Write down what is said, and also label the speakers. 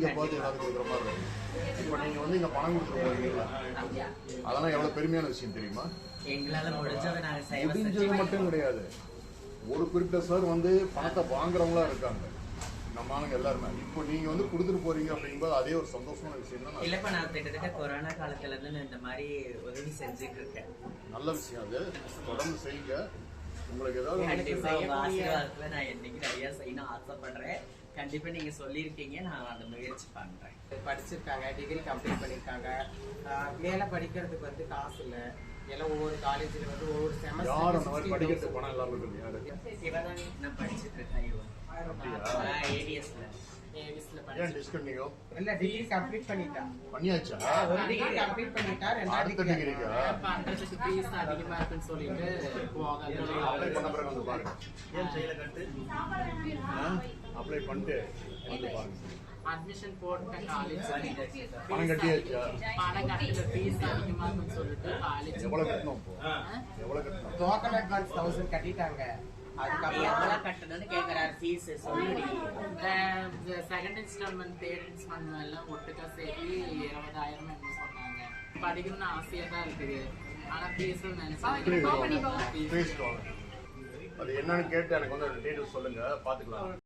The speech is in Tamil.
Speaker 1: நீங்க பார்த்து எல்லாத்துக்கும் கொடுக்குற மாதிரி இருக்கும். இப்போ நீங்க வந்து இங்க பணம் கொடுத்துட்டு போறீங்களா அதெல்லாம் எவ்வளவு பெருமையான விஷயம் தெரியுமா?
Speaker 2: எங்களால முடிஞ்சதை
Speaker 1: மட்டும் கிடையாது. ஒரு குறிப்பிட்ட சார் வந்து பணத்தை வாங்குறவங்களா இருக்காங்க. நம்ம ஆளுங்க எல்லாருமே. இப்போ நீங்க வந்து கொடுத்துட்டு போறீங்க அப்படிங்கும்போது அதே ஒரு சந்தோஷமான விஷயம் தான்?
Speaker 2: இல்லப்பா நான் கிட்டத்தட்ட கொரோனா காலத்துல இருந்து நான் இந்த மாதிரி உதவி செஞ்சுட்டு இருக்கேன்.
Speaker 1: நல்ல விஷயம் அது. தொடர்ந்து செய்யுங்க. உங்களுக்கு ஏதாவது
Speaker 2: நான் என்னைக்கு நிறைய செய்யணும் ஆசைப்படுறேன். கண்டிப்பா நீங்க சொல்லியிருக்கீங்க. நான் அந்த முயற்சி பண்றேன்.
Speaker 3: படிச்சிருக்காங்க டிகிரி கம்ப்ளீட் பண்ணிருக்காங்க மேல படிக்கிறதுக்கு வந்து காசு இல்ல. எல்லாம் ஒவ்வொரு காலேஜ்ல வந்து ஒவ்வொரு
Speaker 1: படிக்கிறதுக்கு
Speaker 3: செமஸ்டர்
Speaker 1: இல்லாம இருக்குது யாரு?
Speaker 2: சிவதானி நான் படிச்சுட்டு இருக்கேன் ஏடிஎஸ்ல
Speaker 3: கம்ப்ளீட் பண்ணிட்டா.
Speaker 1: பண்ணியாச்சா?
Speaker 4: சொல்லிட்டு
Speaker 1: அப்ளை பண்ணிட்டு வந்து பாருங்க.
Speaker 4: அட்மிஷன் போட்ட காலேஜ்
Speaker 1: பணம் கட்டியாச்சா
Speaker 4: பணம் கட்டுற ஃபீஸ் அதிகமா இருக்குன்னு சொல்லிட்டு காலேஜ்
Speaker 1: எவ்வளவு கட்டணும் இப்போ? எவ்வளவு கட்டணும்?
Speaker 3: டோக்கன் அட்வான்ஸ் தௌசண்ட் கட்டிட்டாங்க. அதுக்கப்புறம்
Speaker 2: எவ்வளவு கட்டணும்னு கேக்குறாரு ஃபீஸ் சொல்லுடி
Speaker 4: செகண்ட் இன்ஸ்டால்மெண்ட் தேர்ட் இன்ஸ்டால்மெண்ட் எல்லாம் ஒட்டுக்கா சேர்த்து இருபதாயிரம் என்ன சொன்னாங்க. படிக்கணும்னு ஆசையா தான் இருக்குது. ஆனா ஃபீஸ்
Speaker 1: வாங்க. அது என்னன்னு கேட்டு எனக்கு வந்து டீட்டெயில்ஸ் சொல்லுங்க. பாத்துக்கலாம்.